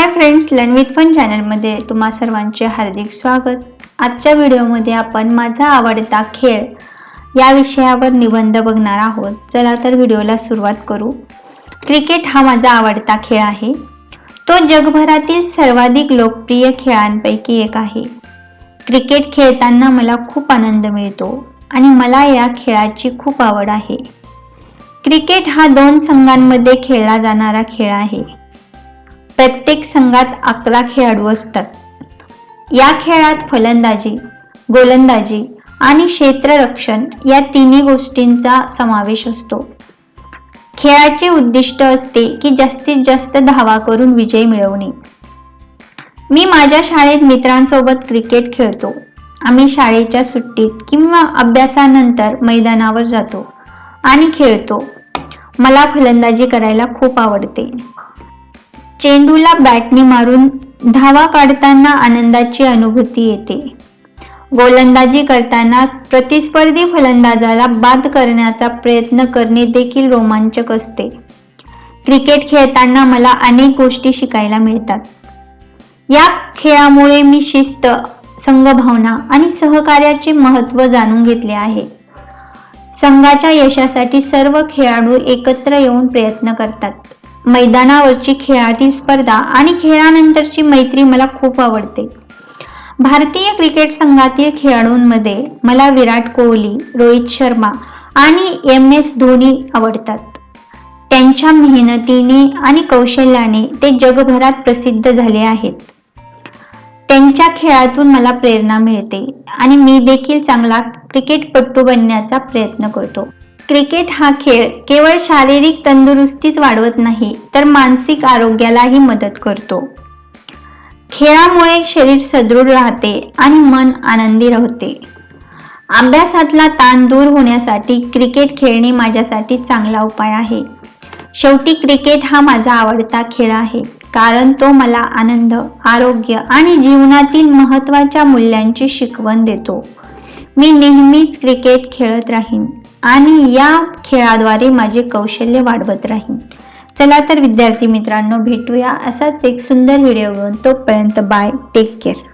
Hi friends लनविथ fun चॅनलमध्ये तुम्हा सर्वांचे हार्दिक स्वागत. आजच्या व्हिडिओमध्ये आपण माझा आवडता खेळ या विषयावर निबंध बघणार आहोत. चला तर व्हिडिओला सुरुवात करू. क्रिकेट हा माझा आवडता खेळ आहे. तो जगभरातील सर्वाधिक लोकप्रिय खेळांपैकी एक आहे. क्रिकेट खेळताना मला खूप आनंद मिळतो आणि मला या खेळाची खूप आवड आहे. क्रिकेट हा दोन संघांमध्ये खेळला जाणारा खेळ आहे. प्रत्येक संघात अकरा खेळाडू असतात. या खेळात फलंदाजी गोलंदाजी आणि क्षेत्ररक्षण या तिन्ही गोष्टींचा समावेश असतो. खेळाचे उद्दिष्ट असते की जास्तीत जास्त धावा करून विजय मिळवणे. मी माझ्या शाळेत मित्रांसोबत क्रिकेट खेळतो. आम्ही शाळेच्या सुट्टीत किंवा अभ्यासानंतर मैदानावर जातो आणि खेळतो. मला फलंदाजी करायला खूप आवडते. चेंडूला बॅटने मारून धावा काढताना आनंदाची अनुभूती येते. गोलंदाजी करताना प्रतिस्पर्धी फलंदाजाला बाद करण्याचा प्रयत्न करणे देखील रोमांचक असते. क्रिकेट खेळताना मला अनेक गोष्टी शिकायला मिळतात. या खेळामुळे मी शिस्त संघभावना आणि सहकार्याचे महत्त्व जाणून घेतले आहे. संघाच्या यशासाठी सर्व खेळाडू एकत्र येऊन प्रयत्न करतात. मैदानावरची खेळातील स्पर्धा आणि खेळानंतरची मैत्री मला खूप आवडते. भारतीय क्रिकेट संघातील खेळाडूंमध्ये मला विराट कोहली रोहित शर्मा आणि एम एस धोनी आवडतात. त्यांच्या मेहनतीने आणि कौशल्याने ते जगभरात प्रसिद्ध झाले आहेत. त्यांच्या खेळातून मला प्रेरणा मिळते आणि मी देखील चांगला क्रिकेटपटू बनण्याचा प्रयत्न करतो. क्रिकेट हा खेळ केवळ शारीरिक तंदुरुस्तीच वाढवत नाही तर मानसिक आरोग्यालाही मदत करतो. खेळामुळे शरीर सदृढ राहते आणि मन आनंदी राहते. अभ्यासातला ताण दूर होण्यासाठी क्रिकेट खेळणे माझ्यासाठी चांगला उपाय आहे. शेवटी क्रिकेट हा माझा आवडता खेळ आहे कारण तो मला आनंद आरोग्य आणि जीवनातील महत्त्वाच्या मूल्यांची शिकवण देतो. मी नेहमीच क्रिकेट खेळत राहीन. आणि या खेळाद्वारे माझे कौशल्य वाढवत राहीन. चला तर विद्यार्थी मित्रांनो भेटूया असाच एक सुंदर व्हिडिओ घेऊन. तोपर्यंत बाय टेक केअर